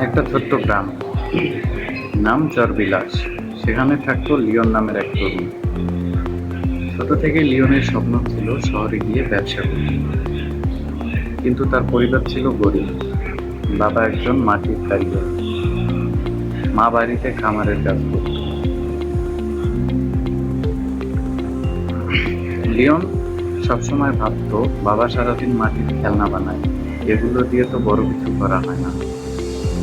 একটা ছোট্ট গ্রাম। নাম চরবিলাস। সেখানে থাকতো লিওন নামের এক তরুণ। ছোট থেকে লিওনের স্বপ্ন ছিল শহরে গিয়ে ব্যবসা করতে। কিন্তু তার পরিবার ছিল গরিব। বাবা একজন মাটির কারিগর। মা বাড়িতে খামারের কাজ করত। লিওন সবসময় ভাবতো, বাবা সারাদিন মাটির খেলনা বানায়। এগুলো দিয়ে তো বড় কিছু করা হয় না।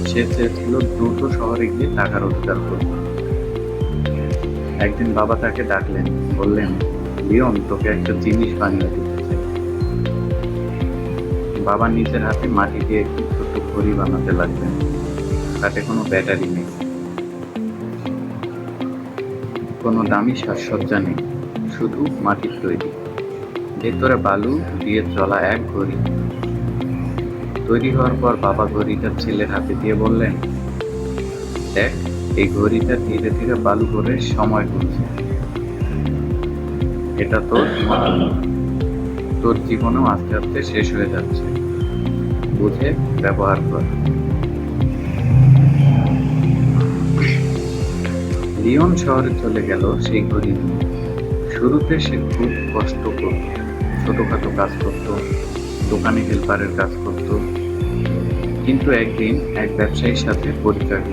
সে চেয়েছিল দ্রুত শহরে গিয়ে টাকা রোজগার করবে একদিন বাবা তাকে ডাকলেন, বললেন, লিওন, তোকে একটা জিনিস বানিয়ে দিতে চাই। বাবা নিজের হাতে মাটি দিয়ে একটি ছোট্ট ঘড়ি বানাতে লাগলেন। তাতে কোনো ব্যাটারি নেই। কোনো দামি সাজসজ্জা নেই। শুধু মাটির তৈরি। ভেতরে বালু দিয়ে চলা এক ঘড়ি। তৈরি হওয়ার পর বাবা ঘড়িটা ছেলের হাতে দিয়ে বললেন, দেখ, এই ঘড়িটা ধীরে ধীরে বালু করে সময় গুনছে এটা তোর তোর জীবনেও আস্তে আস্তে শেষ হয়ে যাচ্ছে। বুঝে ব্যবহার কর। লিওন শহরে চলে গেল সেই ঘড়ি শুরুতে সে খুব কষ্ট করত। ছোটখাটো কাজ করত, দোকানে হেল্পারের কাজ করত কিন্তু একদিন এক ব্যবসায়ীর সাথে পরিচয়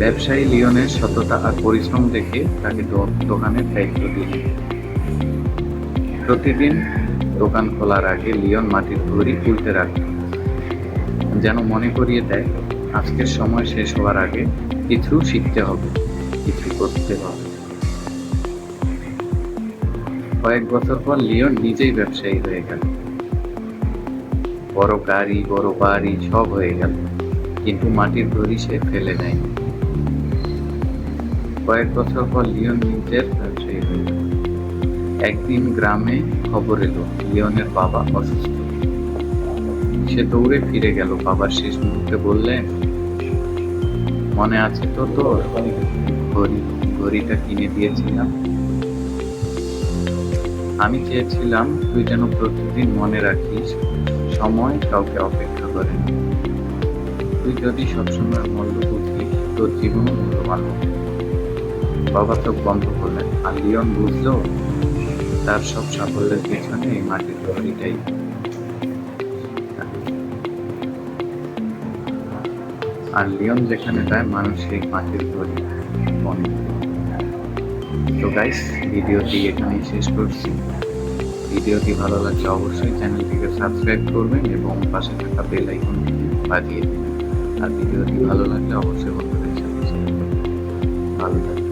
ব্যবসায়ী লিওনের সততা আর পরিশ্রম দেখে তাকে দোকানের দায়িত্ব দিলেন। প্রতিদিন দোকান খোলার আগে লিওন মাটির ঘড়ি তুলতে রাখত যেন মনে করিয়ে দেয়, আজকের সময় শেষ হওয়ার আগে কিছু শিখতে হবে, কিছু করতে হবে। কয়েক বছর পর লিওন নিজেই ব্যবসায়ী হয়ে গেল। বড় গাড়ি, বড় বাড়ি, সব হয়ে গেল। কিন্তু মাটির ঘড়ি সে ফেলে নেয় কয়েক বছর পর লিওন নিজের ব্যবসায়ী হয়ে গেল। একদিন গ্রামে খবর এলো, লিওনের বাবা অসুস্থ। সে দৌড়ে ফিরে গেল, বাবার শেষ মুহূর্তে বললেন, মনে আছে তো তোর? ঘড়ি, ঘড়িটা কিনে দিয়েছিলাম। আমি চেয়েছিলাম তুই যেন প্রতিদিন মনে রাখিস সময় কাউকে অপেক্ষা করে না। তুই যদি সবসময় মূল্য বুঝিস তোর জীবন মূল্যবান বাবা চোখ বন্ধ করলেন। আর লিওন বুঝলো, তার সব সাফল্যের পেছনে এই মাটির তৈরিটাই আর লিওন যেখানে যায়, মানুষ সেই মাটির তৈরি তো গাইস ভিডিওটি এখানেই শেষ করছি। ভিডিওটি ভালো লাগলে অবশ্যই চ্যানেলটিকে সাবস্ক্রাইব করবেন এবং পাশে থাকা বেল আইকনটি বাজিয়ে দেবেন আর ভিডিওটি ভালো লাগলে অবশ্যই বন্ধুদের সাথে। ভালো থাকবেন